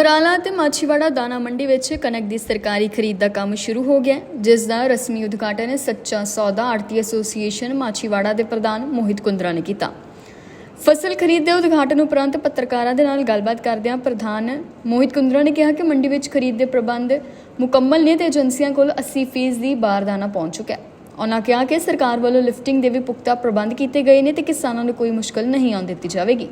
ਸਮਰਾਲਾ ਤੇ ਮਾਛੀਵਾੜਾ ਦਾਣਾ ਮੰਡੀ ਵਿੱਚ ਕਣਕ ਦੀ ਸਰਕਾਰੀ ਖਰੀਦ ਦਾ ਕੰਮ ਸ਼ੁਰੂ ਹੋ ਗਿਆ। ਜਿਸ ਦਾ ਰਸਮੀ ਉਦਘਾਟਨ ਸੱਚਾ ਸੌਦਾ ਆੜਤੀ ਐਸੋਸੀਏਸ਼ਨ ਮਾਛੀਵਾੜਾ ਦੇ ਪ੍ਰਧਾਨ ਮੋਹਿਤ ਕੁੰਦਰਾ ਨੇ ਕੀਤਾ। ਫਸਲ ਖਰੀਦ ਦੇ ਉਦਘਾਟਨ ਉਪਰੰਤ ਪੱਤਰਕਾਰਾਂ ਦੇ ਨਾਲ ਗੱਲਬਾਤ ਕਰਦਿਆਂ ਪ੍ਰਧਾਨ ਮੋਹਿਤ ਕੁੰਦਰਾ ਨੇ ਕਿਹਾ ਕਿ ਮੰਡੀ ਵਿੱਚ ਖਰੀਦ ਦੇ ਪ੍ਰਬੰਧ ਮੁਕੰਮਲ ਨੇ ਤੇ ਏਜੰਸੀਆਂ ਕੋਲ 80% ਦੀ ਬਾਰਦਾਨਾ ਪਹੁੰਚ ਚੁੱਕਾ ਹੈ। ਉਹਨਾਂ ਕਿਹਾ ਕਿ ਸਰਕਾਰ ਵੱਲੋਂ ਲਿਫਟਿੰਗ ਦੇ ਵੀ ਪੁਖਤਾ ਪ੍ਰਬੰਧ ਕੀਤੇ ਗਏ ਨੇ ਤੇ ਕਿਸਾਨਾਂ ਨੂੰ ਕੋਈ ਮੁਸ਼ਕਲ ਨਹੀਂ ਆਉਣ ਦਿੱਤੀ ਜਾਵੇਗੀ।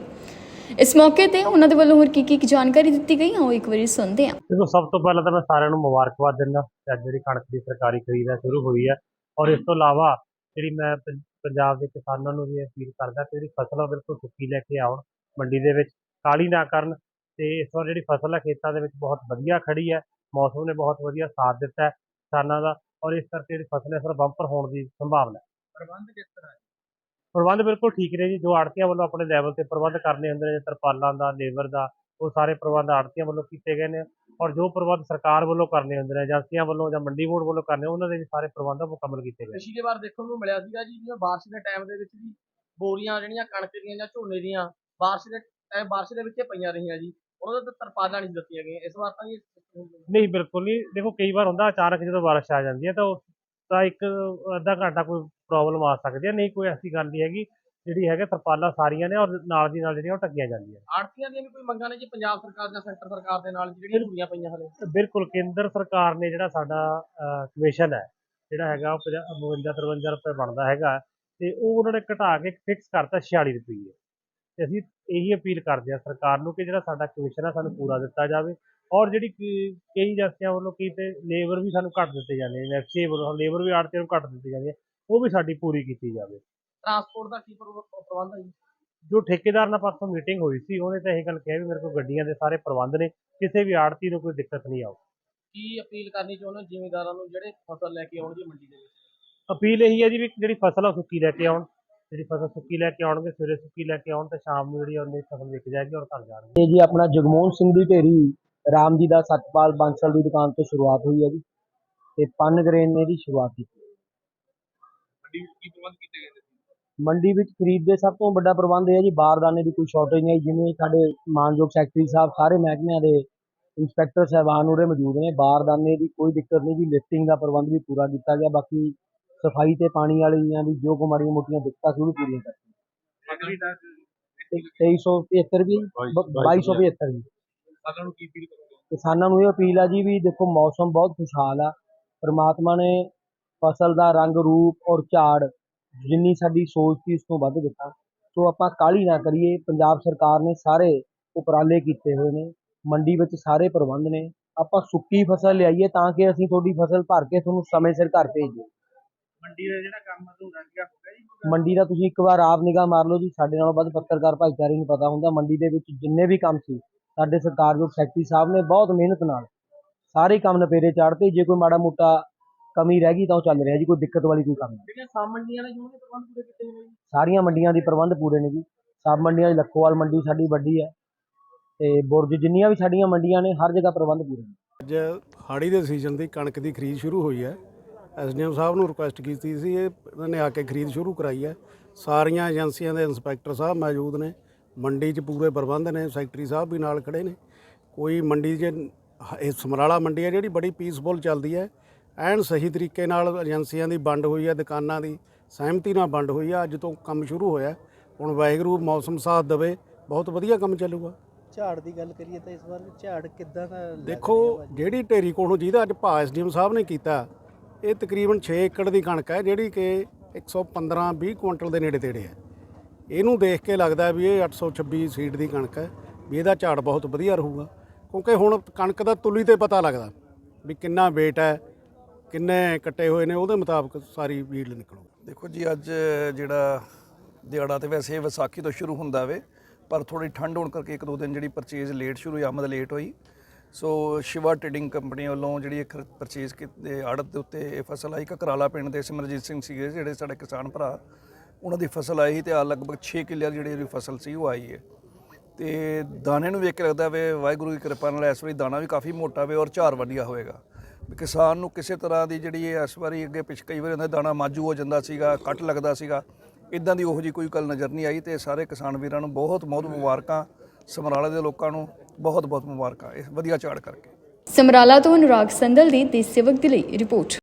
ਇਸ ਮੌਕੇ ਤੇ ਉਹਨਾਂ ਦੇ ਵੱਲੋਂ ਹੋਰ ਕੀ ਕੀ ਜਾਣਕਾਰੀ ਦਿੱਤੀ ਗਈ ਆਓ ਇੱਕ ਵਾਰੀ ਸੁਣਦੇ ਹਾਂ ਦੇਖੋ ਸਭ ਤੋਂ ਪਹਿਲਾਂ ਤਾਂ ਮੈਂ ਸਾਰਿਆਂ ਨੂੰ ਮੁਬਾਰਕਬਾਦ ਦਿੰਦਾ ਕਿ ਅੱਜ ਜਿਹੜੀ ਕਣਕ ਦੀ ਸਰਕਾਰੀ ਖਰੀਦ ਹੈ ਸ਼ੁਰੂ ਹੋਈ ਹੈ। ਔਰ ਇਸ ਤੋਂ ਇਲਾਵਾ ਜਿਹੜੀ ਮੈਂ ਪੰਜਾਬ ਦੇ ਕਿਸਾਨਾਂ ਨੂੰ ਵੀ ਅਪੀਲ ਕਰਦਾ ਕਿ ਜਿਹੜੀ ਫਸਲ ਆ ਉਹ ਬਿਲਕੁਲ ਸੁੱਕੀ ਲੈ ਕੇ ਆਉਣ ਮੰਡੀ ਦੇ ਵਿੱਚ ਕਾਲੀ ਨਾ ਕਰਨ ਤੇ ਇਸ ਵਾਰ ਜਿਹੜੀ ਫਸਲ ਹੈ ਖੇਤਾਂ ਦੇ ਵਿੱਚ ਬਹੁਤ ਵਧੀਆ ਖੜੀ ਹੈ ਮੌਸਮ ਨੇ ਬਹੁਤ ਵਧੀਆ ਸਾਥ ਦਿੱਤਾ ਹੈ ਕਿਸਾਨਾਂ ਦਾ ਔਰ ਇਸ ਕਰਕੇ ਜਿਹੜੀ ਫਸਲ ਹੈ ਇਸ ਵਾਰ ਬੰਪਰ ਹੋਣ ਦੀ ਸੰਭਾਵਨਾ ਹੈ। ਪ੍ਰਬੰਧ ਕਿਸ ਤਰ੍ਹਾਂ ਹੈ? ਪ੍ਰਬੰਧ ਬਿਲਕੁਲ ਠੀਕ ਨੇ ਜੀ ਜੋ ਆੜਤੀਆਂ ਵੱਲੋਂ ਆਪਣੇ ਲੈਵਲ ਤੇ ਪ੍ਰਬੰਧ ਕਰਨੇ ਹੁੰਦੇ ਨੇ ਤਰਪਾਲਾਂ ਦਾ ਲੇਬਰ ਦਾ ਉਹ ਸਾਰੇ ਪ੍ਰਬੰਧ ਆੜਤੀਆਂ ਵੱਲੋਂ ਕੀਤੇ ਗਏ ਨੇ ਔਰ ਜੋ ਪ੍ਰਬੰਧ ਸਰਕਾਰ ਵੱਲੋਂ ਕਰਨੇ ਹੁੰਦੇ ਨੇ ਏਜੰਸੀਆਂ ਵੱਲੋਂ ਜਾਂ ਮੰਡੀ ਬੋਰਡ ਵੱਲੋਂ ਕਰਨੇ ਉਹਨਾਂ ਦੇ ਵੀ ਸਾਰੇ ਪ੍ਰਬੰਧ ਮੁਕੰਮਲ ਕੀਤੇ ਗਏ। ਪਿਛਲੀ ਵਾਰ ਦੇਖਣ ਨੂੰ ਮਿਲਿਆ ਸੀਗਾ ਜੀ ਜਿਵੇਂ ਬਾਰਿਸ਼ ਦੇ ਟਾਈਮ ਦੇ ਵਿੱਚ ਵੀ ਬੋਰੀਆਂ ਜਿਹੜੀਆਂ ਕਣਕ ਦੀਆਂ ਜਾਂ ਝੋਨੇ ਦੀਆਂ ਬਾਰਿਸ਼ ਦੇ ਟਾਈਮ ਬਾਰਿਸ਼ ਦੇ ਵਿੱਚ ਪਈਆਂ ਰਹੀਆਂ ਜੀ ਉਹਨਾਂ ਦੇ ਤਰਪਾਲਾਂ ਨਹੀਂ ਦਿੱਤੀਆਂ ਗਈਆਂ ਇਸ ਵਾਰ ਤਾਂ ਨਹੀਂ ਬਿਲਕੁਲ ਨਹੀਂ ਦੇਖੋ ਕਈ ਵਾਰ ਹੁੰਦਾ ਅਚਾਨਕ ਜਦੋਂ ਬਾਰਿਸ਼ ਆ ਜਾਂਦੀ ਹੈ ਤਾਂ ਤਾਂ ਇੱਕ ਅੱਧਾ ਘੰਟਾ ਕੋਈ ਪ੍ਰੋਬਲਮ ਆ ਸਕਦੀ ਹੈ ਨਹੀਂ ਕੋਈ ਐਸੀ ਗੱਲ ਨਹੀਂ ਹੈਗੀ ਜਿਹੜੀ ਹੈਗਾ ਤਰਪਾਲਾਂ ਸਾਰੀਆਂ ਨੇ ਔਰ ਨਾਲ ਦੀ ਨਾਲ ਜਿਹੜੀਆਂ ਉਹ ਢੱਕੀਆਂ ਜਾਂਦੀਆਂ ਆੜਤੀਆਂ ਦੀਆਂ ਵੀ ਕੋਈ ਮੰਗਾਂ ਨੇ ਜੀ? ਪੰਜਾਬ ਸਰਕਾਰ ਜਾਂ ਸੈਂਟਰ ਸਰਕਾਰ ਦੇ ਨਾਲ ਜਿਹੜੀਆਂ ਜੁੜੀਆਂ ਪਈਆਂ ਹਲੇ? ਨੇ ਬਿਲਕੁਲ ਕੇਂਦਰ ਸਰਕਾਰ ਨੇ ਜਿਹੜਾ ਸਾਡਾ ਕਮਿਸ਼ਨ ਹੈ ਜਿਹੜਾ ਹੈਗਾ ਉਹ 52 53 ਰੁਪਏ ਬਣਦਾ ਹੈਗਾ ਤੇ ਉਹ ਉਹਨਾਂ ਨੇ ਘਟਾ ਕੇ ਫਿਕਸ ਕਰਤਾ 46 ਰੁਪਏ ਤੇ ਅਸੀਂ ਇਹੀ ਅਪੀਲ ਕਰਦੇ ਹਾਂ ਸਰਕਾਰ ਨੂੰ ਕਿ ਜਿਹੜਾ ਸਾਡਾ ਕਮਿਸ਼ਨ ਹੈ ਸਾਨੂੰ ਪੂਰਾ ਦਿੱਤਾ ਜਾਵੇ ਔਰ ਜਿਹੜੀ ਕਈ ਏਜੰਸੀਆਂ ਵੱਲੋਂ ਕੀ ਤੇ ਲੇਬਰ ਵੀ ਸਾਨੂੰ ਘੱਟ ਦਿੱਤੇ ਜਾਂਦੇ ਨੇ ਐਫਸੀ ਵੱਲੋਂ ਲੇਬਰ ਵੀ ਆੜਤੀਆਂ ਨੂੰ ਘੱਟ ਦਿੱਤੀ ਜਾਂਦੀ ਉਹ ਵੀ ਸਾਡੀ ਪੂਰੀ ਕੀਤੀ ਜਾਵੇ। ਟਰਾਂਸਪੋਰਟ ਦਾ ਕੀ ਪ੍ਰਬ- ਪ੍ਰਬੰਧ ਹੈ ਜੀ? ਜੋ ਠੇਕੇਦਾਰ ਨਾਲ ਪਰਸੋਂ ਮੀਟਿੰਗ ਹੋਈ ਸੀ ਉਹਨੇ ਤਾਂ ਇਹ ਗੱਲ ਕਿਹਾ ਵੀ ਮੇਰੇ ਕੋਲ ਗੱਡੀਆਂ ਦੇ ਸਾਰੇ ਪ੍ਰਬੰਧ ਨੇ ਕਿਸੇ ਵੀ ਆੜਤੀ ਨੂੰ ਕੋਈ ਦਿੱਕਤ ਨਹੀਂ ਆਊ। ਕੀ ਅਪੀਲ ਕਰਨੀ ਚਾਹੁੰਦੇ ਜ਼ਿਮੀਂਦਾਰਾਂ ਨੂੰ ਜਿਹੜੇ ਫਸਲ ਲੈ ਕੇ ਆਉਣ ਜੀ ਮੰਡੀ ਦੇ ਵਿੱਚ? ਅਪੀਲ ਇਹੀ ਹੈ ਜੀ ਵੀ ਜਿਹੜੀ ਫਸਲ ਆ ਸੁੱਕੀ ਲੈ ਕੇ ਆਉਣ। ਜਿਹੜੀ ਫਸਲ ਸੁੱਕੀ ਲੈ ਕੇ ਆਉਣਗੇ ਸਵੇਰੇ ਸੁੱਕੀ ਲੈ ਕੇ ਆਉਣ ਤੇ ਸ਼ਾਮ ਨੂੰ ਜਿਹੜੀ ਉਹਦੀ ਫਸਲ ਵਿਕ ਜਾਏਗੀ ਔਰ ਘਰ ਜਾਣਗੇ ਇਹ ਜੀ ਆਪਣਾ ਜਗਮੋਹਨ ਸਿੰਘ ਦੀ ਢੇਰੀ ਰਾਮ ਜੀ ਦਾ ਸਤਪਾਲ ਬਾਂਸਲ ਦੀ ਦੁਕਾਨ ਤੋਂ ਸ਼ੁਰੂਆਤ ਹੋਈ ਹੈ ਜੀ। ਤੇ ਪਨ ਗ੍ਰੇਨ ਨੇ ਦੀ ਸ਼ੁਰੂਆਤ ਕੀਤੀ ਮੰਡੀ ਵਿੱਚ ਕੀ ਪ੍ਰਬੰਧ ਕੀਤੇ ਗਏ ਨੇ? ਮੰਡੀ ਵਿੱਚ ਖਰੀਦ ਦੇ ਸਭ ਤੋਂ ਵੱਡਾ ਪ੍ਰਬੰਧ ਇਹ ਹੈ ਜੀ ਬਾਰਦਾਨੇ ਦੀ ਕੋਈ ਸ਼ਾਰਟੇਜ ਨਹੀਂ ਜਿਵੇਂ ਸਾਡੇ ਮਾਨਯੋਗ ਸੈਕਟਰੀ ਸਾਹਿਬ ਸਾਰੇ ਮਹਿਕਮਿਆਂ ਦੇ ਇੰਸਪੈਕਟਰ ਸਾਹਿਬਾਨ ਉਰੇ ਮੌਜੂਦ ਨੇ ਬਾਰਦਾਨੇ ਦੀ ਕੋਈ ਦਿੱਕਤ ਨਹੀਂ ਜੀ ਲਿਫਟਿੰਗ ਦਾ ਪ੍ਰਬੰਧ ਵੀ ਪੂਰਾ ਕੀਤਾ ਗਿਆ। ਬਾਕੀ ਸਫ਼ਾਈ ਤੇ ਪਾਣੀ ਵਾਲੀਆਂ ਵੀ ਜੋ ਕੋ ਮਾੜੀਆਂ ਮੋਟੀਆਂ ਦਿੱਕਤਾਂ ਸੀ ਉਹ ਵੀ ਪੂਰੀਆਂ ਕਰਤੀਆਂ ਅਗਲੀ ਦਾ ਤੇ 2373 ਵੀ 2275 ਜੀ ਸਾਰਿਆਂ ਨੂੰ ਕੀ ਅਪੀਲ ਕਰੋਗੇ? ਕਿਸਾਨਾਂ ਨੂੰ ਇਹ ਅਪੀਲ ਆ ਜੀ ਵੀ ਦੇਖੋ ਮੌਸਮ ਬਹੁਤ ਖੁਸ਼ਹਾਲ ਆ। ਪ੍ਰਮਾਤਮਾ ਨੇ ਫਸਲ ਦਾ ਰੰਗ ਰੂਪ ਔਰ ਝਾੜ ਜਿੰਨੀ ਸਾਡੀ ਸੋਚ ਸੀ ਉਸ ਤੋਂ ਵੱਧ ਦਿੱਤਾ। ਸੋ ਆਪਾਂ ਕਾਹਲੀ ਨਾ ਕਰੀਏ ਪੰਜਾਬ ਸਰਕਾਰ ਨੇ ਸਾਰੇ ਉਪਰਾਲੇ ਕੀਤੇ ਹੋਏ ਨੇ ਮੰਡੀ ਵਿੱਚ ਸਾਰੇ ਪ੍ਰਬੰਧ ਨੇ। ਆਪਾਂ ਸੁੱਕੀ ਫਸਲ ਲਿਆਈਏ ਤਾਂ ਕਿ ਅਸੀਂ ਤੁਹਾਡੀ ਫਸਲ ਭਰ ਕੇ ਤੁਹਾਨੂੰ ਸਮੇਂ ਸਿਰ ਘਰ ਭੇਜੀਏ। ਮੰਡੀ ਦਾ ਜਿਹੜਾ ਕੰਮ ਅਧੂਰਾ ਜਿਹਾ ਹੋ ਗਿਆ ਜੀ ਮੰਡੀ ਦਾ ਤੁਸੀਂ ਇੱਕ ਵਾਰ ਆਪ ਨਿਗਾਹ ਮਾਰ ਲਓ ਜੀ ਸਾਡੇ ਨਾਲੋਂ ਵੱਧ ਪੱਤਰਕਾਰ ਭਾਈਚਾਰੇ ਨੂੰ ਪਤਾ ਹੁੰਦਾ ਮੰਡੀ ਦੇ ਵਿੱਚ ਜਿੰਨੇ ਵੀ ਕੰਮ ਸੀ ਸਾਡੇ ਸਰਕਾਰਯੋਗ ਸੈਕਟਰੀ ਸਾਹਿਬ ਨੇ ਬਹੁਤ ਮਿਹਨਤ ਨਾਲ ਸਾਰੇ ਕੰਮ ਨਪੇਰੇ ਚਾੜਤੇ ਜੇ ਕੋਈ ਮਾੜਾ ਮੋਟਾ ਕਮੀ ਰਹਿ ਗਈ ਤਾਂ ਉਹ ਚੱਲ ਰਿਹਾ ਜੀ ਕੋਈ ਦਿੱਕਤ ਵਾਲੀ ਕੋਈ ਕੰਮ ਨਹੀਂ। ਜਿਹੜੀਆਂ ਸਾਮ ਮੰਡੀਆਂ ਨੇ ਜੀ ਉਹਨਾਂ ਦੇ ਪ੍ਰਬੰਧ ਪੂਰੇ ਕੀਤੇ ਹੋਏ ਨੇ ਜੀ? ਸਾਰੀਆਂ ਮੰਡੀਆਂ ਦੀ ਪ੍ਰਬੰਧ ਪੂਰੇ ਨੇ ਜੀ। ਸਬ ਮੰਡੀਆਂ 'ਚ ਲੱਖੋਵਾਲ ਮੰਡੀ ਸਾਡੀ ਵੱਡੀ ਹੈ ਤੇ ਬੁਰਜ ਜਿੰਨੀਆਂ ਵੀ ਸਾਡੀਆਂ ਮੰਡੀਆਂ ਨੇ ਹਰ ਜਗ੍ਹਾ ਪ੍ਰਬੰਧ ਪੂਰੇ ਨੇ। ਅੱਜ ਹਾੜੀ ਦੇ ਸੀਜ਼ਨ ਦੀ ਕਣਕ ਦੀ ਖਰੀਦ ਸ਼ੁਰੂ ਹੋਈ ਹੈ। ਐਸਡੀਐਮ ਸਾਹਿਬ ਨੂੰ ਰਿਕੁਐਸਟ ਕੀਤੀ ਸੀ ਇਹ ਇਹਨਾਂ ਨੇ ਆ ਕੇ ਖਰੀਦ ਸ਼ੁਰੂ ਕਰਾਈ ਹੈ। ਸਾਰੀਆਂ ਏਜੰਸੀਆਂ ਦੇ ਇੰਸਪੈਕਟਰ ਸਾਹਿਬ ਮੌਜੂਦ ਨੇ ਮੰਡੀ 'ਚ ਪੂਰੇ ਪ੍ਰਬੰਧ ਨੇ ਸੈਕਟਰੀ ਸਾਹਿਬ ਵੀ ਨਾਲ ਖੜੇ ਨੇ। ਕੋਈ ਮੰਡੀ 'ਚ ਇਹ ਸਮਰਾਲਾ ਮੰਡੀ ਹੈ ਜਿਹੜੀ ਬੜੀ ਪੀਸਫੁਲ ਚੱਲਦੀ ਹੈ। ਐਨ ਸਹੀ ਤਰੀਕੇ ਨਾਲ ਏਜੰਸੀਆਂ ਦੀ ਵੰਡ ਹੋਈ ਹੈ ਦੁਕਾਨਾਂ ਦੀ ਸਹਿਮਤੀ ਨਾਲ ਵੰਡ ਹੋਈ ਹੈ ਅੱਜ ਤੋਂ ਕੰਮ ਸ਼ੁਰੂ ਹੋਇਆ ਹੁਣ ਵਾਹਿਗੁਰੂ ਮੌਸਮ ਸਾਥ ਦੇਵੇ ਬਹੁਤ ਵਧੀਆ ਕੰਮ ਚੱਲੂਗਾ। ਝਾੜ ਦੀ ਗੱਲ ਕਰੀਏ ਤਾਂ ਇਸ ਵਾਰ ਝਾੜ ਕਿੱਦਾਂ ਦਾ ਦੇਖੋ? ਜਿਹੜੀ ਢੇਰੀ ਕੋਲੋਂ ਜਿਹਦਾ ਅੱਜ ਭਾਅ ਐਸਡੀਐਮ ਸਾਹਿਬ ਨੇ ਕੀਤਾ ਇਹ ਤਕਰੀਬਨ 6 ਏਕੜ ਦੀ ਕਣਕ ਹੈ, ਜਿਹੜੀ ਕਿ 115 20 ਕੁਇੰਟਲ ਦੇ ਨੇੜੇ ਤੇੜੇ ਹੈ। ਇਹਨੂੰ ਦੇਖ ਕੇ ਲੱਗਦਾ ਵੀ ਇਹ 826 ਸੀਟ ਦੀ ਕਣਕ ਹੈ, ਵੀ ਇਹਦਾ ਝਾੜ ਬਹੁਤ ਵਧੀਆ ਰਹੂਗਾ। ਕਿਉਂਕਿ ਹੁਣ ਕਣਕ ਦਾ ਤੁਲੀ ਤੇ ਪਤਾ ਲੱਗਦਾ ਵੀ ਕਿੰਨਾ weight ਹੈ, ਕਿੰਨੇ ਕੱਟੇ ਹੋਏ ਨੇ, ਉਹਦੇ ਮੁਤਾਬਕ ਸਾਰੀ ਵੀਡ ਨਿਕਲੂ। ਦੇਖੋ ਜੀ, ਅੱਜ ਜਿਹੜਾ ਦਿਹਾੜਾ ਤੇ ਵੈਸੇ ਵਿਸਾਖੀ ਤੋਂ ਸ਼ੁਰੂ ਹੁੰਦਾ ਵੇ, ਪਰ ਥੋੜੀ ਠੰਡ ਹੋਣ ਕਰਕੇ ਇੱਕ ਦੋ ਦਿਨ ਜਿਹੜੀ ਪਰਚੇਜ਼ ਲੇਟ ਸ਼ੁਰੂ ਹੋਈ, ਆਮਦ ਲੇਟ ਹੋਈ। ਸੋ ਸ਼ਿਵਾ ਟ੍ਰੇਡਿੰਗ ਕੰਪਨੀ ਵੱਲੋਂ ਜਿਹੜੀ ਇੱਕ ਪਰਚੇਜ਼ ਕੀਤੇ ਆੜਤ ਦੇ ਉੱਤੇ ਇਹ ਫਸਲ ਆਈ। ਕਕਰਾਲਾ ਪਿੰਡ ਦੇ ਸਿਮਰਜੀਤ ਸਿੰਘ ਸੀਗੇ ਜਿਹੜੇ ਸਾਡੇ ਕਿਸਾਨ ਭਰਾ। ਉਹਨਾਂ ਦੀ ਫਸਲ ਆਈ ਸੀ ਤੇ ਆ ਲਗਭਗ 6 ਕਿੱਲੇ ਜਿਹੜੀ ਉਹਦੀ ਫਸਲ ਸੀ ਉਹ ਆਈ ਹੈ। ਤੇ ਦਾਣੇ ਨੂੰ ਵੇਖ ਕੇ ਲੱਗਦਾ ਵੇ ਵਾਹਿਗੁਰੂ ਦੀ ਕਿਰਪਾ ਨਾਲ ਇਸ ਵਾਰੀ ਦਾਣਾ ਵੀ ਕਾਫੀ ਮੋਟਾ ਵੇ ਔਰ ਝਾਰ ਵਧੀਆ ਹੋਏਗਾ। ਕਿਸਾਨ ਨੂੰ ਕਿਸੇ ਤਰ੍ਹਾਂ ਦੀ ਜਿਹੜੀ ਇਹ ਇਸ ਵਾਰੀ ਅੱਗੇ ਪਿਛ ਕਈ ਵਾਰ ਹੁੰਦਾ ਦਾਣਾ ਮਾਜੂ ਹੋ ਜਾਂਦਾ ਸੀਗਾ, ਕੱਟ ਲੱਗਦਾ ਸੀਗਾ। ਇਦਾਂ ਦੀ ਉਹੋ ਜੀ ਕੋਈ ਗੱਲ ਨਜ਼ਰ ਨਹੀਂ ਆਈ ਤੇ ਸਾਰੇ ਕਿਸਾਨ ਵੀਰਾਂ ਨੂੰ ਬਹੁਤ ਬਹੁਤ ਮੁਬਾਰਕਾਂ। ਸਮਰਾਲਾ ਦੇ ਲੋਕਾਂ ਨੂੰ ਬਹੁਤ ਬਹੁਤ ਮੁਬਾਰਕਾਂ, ਇਸ ਵਧੀਆ ਝਾੜ ਕਰਕੇ। ਸਮਰਾਲਾ ਤੋਂ ਅਨੁਰਾਗ ਸੰਦਲ ਦੀ ਦੇਸ਼ ਸੇਵਕ ਦੇ ਲਈ ਰਿਪੋਰਟ।